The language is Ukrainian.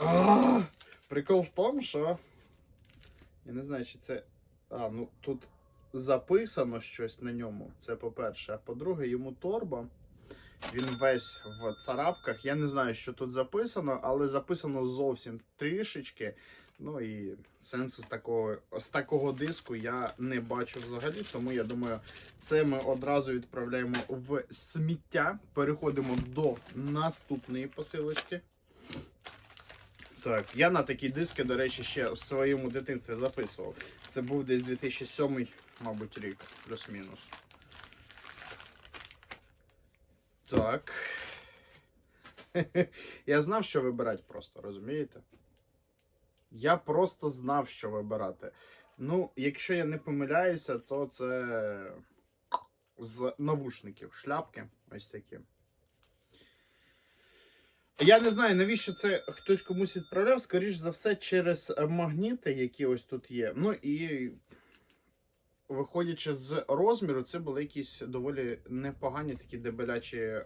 Прикол в тому, що. Я не знаю, чи це. А, ну тут записано щось на ньому. Це по-перше. А по-друге, йому торба. Він весь в царапках. Я не знаю, що тут записано, але записано зовсім трішечки. Ну і сенсу з такого, з такого диску я не бачу взагалі. Тому я думаю, це ми одразу відправляємо в сміття. Переходимо до наступної посилочки. Так, я на такі диски, до речі, ще в своєму дитинстві записував. Це був десь 2007, мабуть, рік, плюс-мінус. Так. Я знав, що вибирати просто, розумієте? Я просто знав, що вибирати. Ну, якщо я не помиляюся, то це з навушників шляпки. Ось такі. Я не знаю, навіщо це хтось комусь відправляв, скоріш за все, через е, магніти, які ось тут є. Ну і виходячи з розміру, це були якісь доволі непогані такі дебелячі